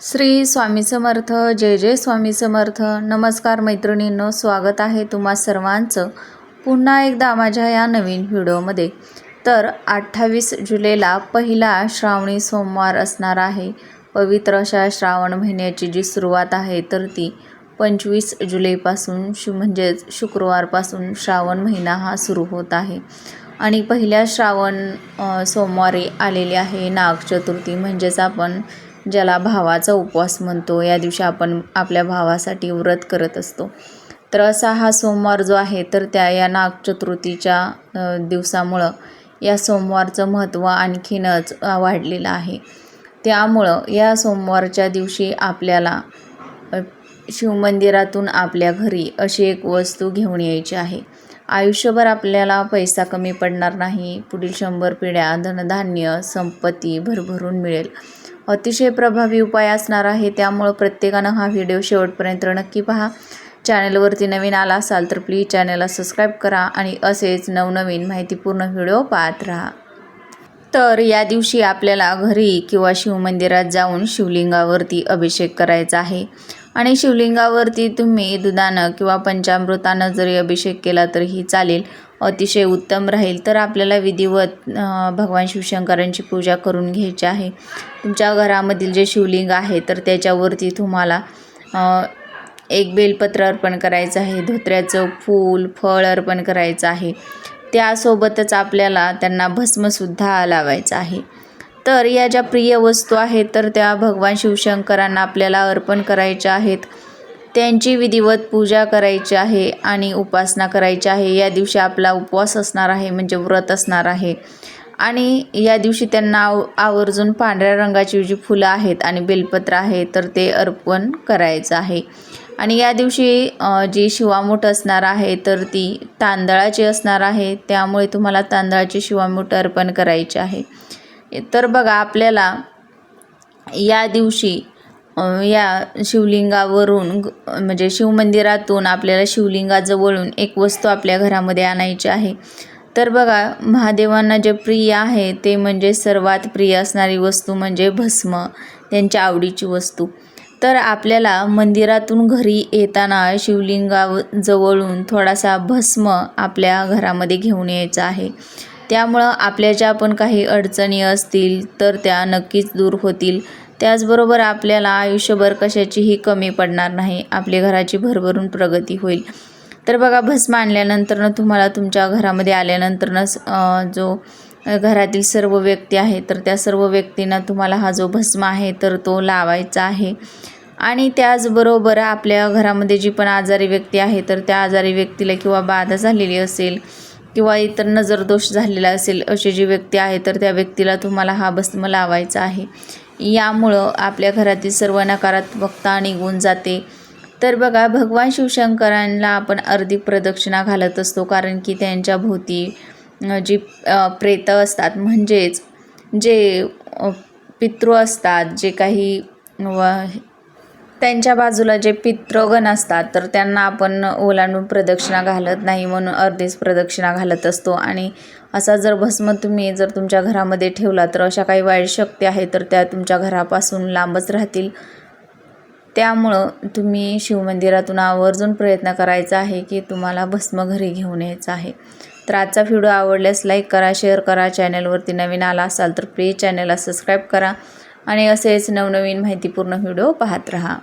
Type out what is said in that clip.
श्री स्वामी समर्थ जय जय स्वामी समर्थ. नमस्कार मैत्रिणींनो स्वागत आहे तुम्हा सर्वांचं पुन्हा एकदा माझ्या या नवीन व्हिडिओमध्ये. तर अठ्ठावीस जुलैला पहिला श्रावणी सोमवार असणार आहे. पवित्र अशा श्रावण महिन्याची जी सुरुवात आहे तर ती पंचवीस जुलैपासून शु म्हणजेच शुक्रवारपासून श्रावण महिना हा सुरू होत आहे. आणि पहिल्या श्रावण सोमवारी आलेली आहे नाग चतुर्थी म्हणजेच आपण ज्याला भावाचा उपवास म्हणतो या दिवशी आपण आपल्या भावासाठी व्रत करत असतो. तर असा हा सोमवार जो आहे तर त्या या नाग चतुर्थीच्या दिवसामुळं या सोमवारचं महत्त्व आणखीनच वाढलेलं आहे. त्यामुळं या सोमवारच्या दिवशी आपल्याला शिवमंदिरातून आपल्या घरी अशी एक वस्तू घेऊन यायची आहे. आयुष्यभर आपल्याला पैसा कमी पडणार नाही पुढील शंभर पिढ्या धनधान्य संपत्ती भरभरून मिळेल. अतिशय प्रभावी उपाय असणार आहे. त्यामुळं प्रत्येकानं हा व्हिडिओ शेवटपर्यंत नक्की पहा. चॅनलवरती नवीन आला असाल तर प्लीज चॅनलला सबस्क्राईब करा आणि असेच नवनवीन माहितीपूर्ण व्हिडिओ पाहत राहा. तर या दिवशी आपल्याला घरी किंवा शिवमंदिरात जाऊन शिवलिंगावरती अभिषेक करायचा आहे. आणि शिवलिंगावरती तुम्ही दुधानं किंवा पंचामृतानं जरी अभिषेक केला तरीही चालेल. अतिशय उत्तम राहील. तर आपल्याला विधिवत भगवान शिवशंकरांची पूजा करून घ्यायची आहे. तुमच्या घरामधील जे शिवलिंग आहे तर त्याच्यावरती तुम्हाला एक बेलपत्र अर्पण करायचं आहे. धोत्र्याचं फूल फळ अर्पण करायचं आहे. त्यासोबतच आपल्याला त्यांना भस्मसुद्धा लावायचं आहे. तर या ज्या प्रिय वस्तू आहेत तर त्या भगवान शिवशंकरांना आपल्याला अर्पण करायच्या आहेत. त्यांची विधिवत पूजा करायची आहे आणि उपासना करायची आहे. या दिवशी आपला उपवास असणार आहे म्हणजे व्रत असणार आहे. आणि या दिवशी त्यांना आव आवर्जून पांढऱ्या रंगाची जी फुलं आहेत आणि बेलपत्र आहे तर ते अर्पण करायचं आहे. आणि या दिवशी जी शिवामूठ असणार आहे तर ती तांदळाची असणार आहे. त्यामुळे तुम्हाला तांदळाची शिवामूठ अर्पण करायची आहे. तर बघा आपल्याला या दिवशी या शिवलिंगावरून म्हणजे शिवमंदिरातून आपल्याला शिवलिंगाजवळून एक वस्तू आपल्या घरामध्ये आणायची आहे. तर बघा महादेवांना जे प्रिय आहे ते म्हणजे सर्वात प्रिय असणारी वस्तू म्हणजे भस्म त्यांच्या आवडीची वस्तू. तर आपल्याला मंदिरातून घरी येताना शिवलिंगाजवळून थोडासा भस्म आपल्या घरामध्ये घेऊन यायचा आहे. त्यामुळं आपल्या ज्या पण काही अडचणी असतील तर त्या नक्कीच दूर होतील. त्याचबरोबर आपल्याला आयुष्यभर कशाचीही कमी पडणार नाही. आपली घराची भरभरून प्रगती होईल. तर बघा भस्म आणल्यानंतरनं तुम्हाला तुमच्या घरामध्ये आल्यानंतरनं जो घरातील सर्व व्यक्ती आहे तर त्या सर्व व्यक्तींना तुम्हाला हा जो भस्म आहे तर तो लावायचा आहे. आणि त्याचबरोबर आपल्या घरामध्ये जी पण आजारी व्यक्ती आहे तर त्या आजारी व्यक्तीला किंवा बाधा झालेली असेल किंवा इतर नजरदोष झालेला असेल अशी जी व्यक्ती आहे तर त्या व्यक्तीला तुम्हाला हा भस्म लावायचा आहे. यामुळं आपल्या घरातील सर्व नकारात्मकता निघून जाते. तर बघा भगवान शिवशंकरांना आपण अर्धी प्रदक्षिणा घालत असतो कारण की त्यांच्या भोवती जी प्रेत प्रेतं असतात म्हणजेच जे पितृ असतात जे काही व त्यांच्या बाजूला जे पितृगण असतात तर त्यांना आपण ओलांडून प्रदक्षिणा घालत नाही म्हणून अर्धीच प्रदक्षिणा घालत असतो. आणि असा जर भस्म तुम्ही जर तुमच्या घरामध्ये ठेवला तर अशा काही वाईट शक्ती आहे तर त्या तुमच्या घरापासून लांबच राहतील. त्यामुळं तुम्ही शिवमंदिरातून आवर्जून प्रयत्न करायचा आहे की तुम्हाला भस्म घरी घेऊन यायचं आहे. तर आजचा व्हिडिओ आवडल्यास लाईक करा शेअर करा चॅनलवरती नवीन आला असाल तर प्लीज चॅनलला सबस्क्राईब करा. आणि असेच नवनवीन माहितीपूर्ण व्हिडिओ पाहत राहा.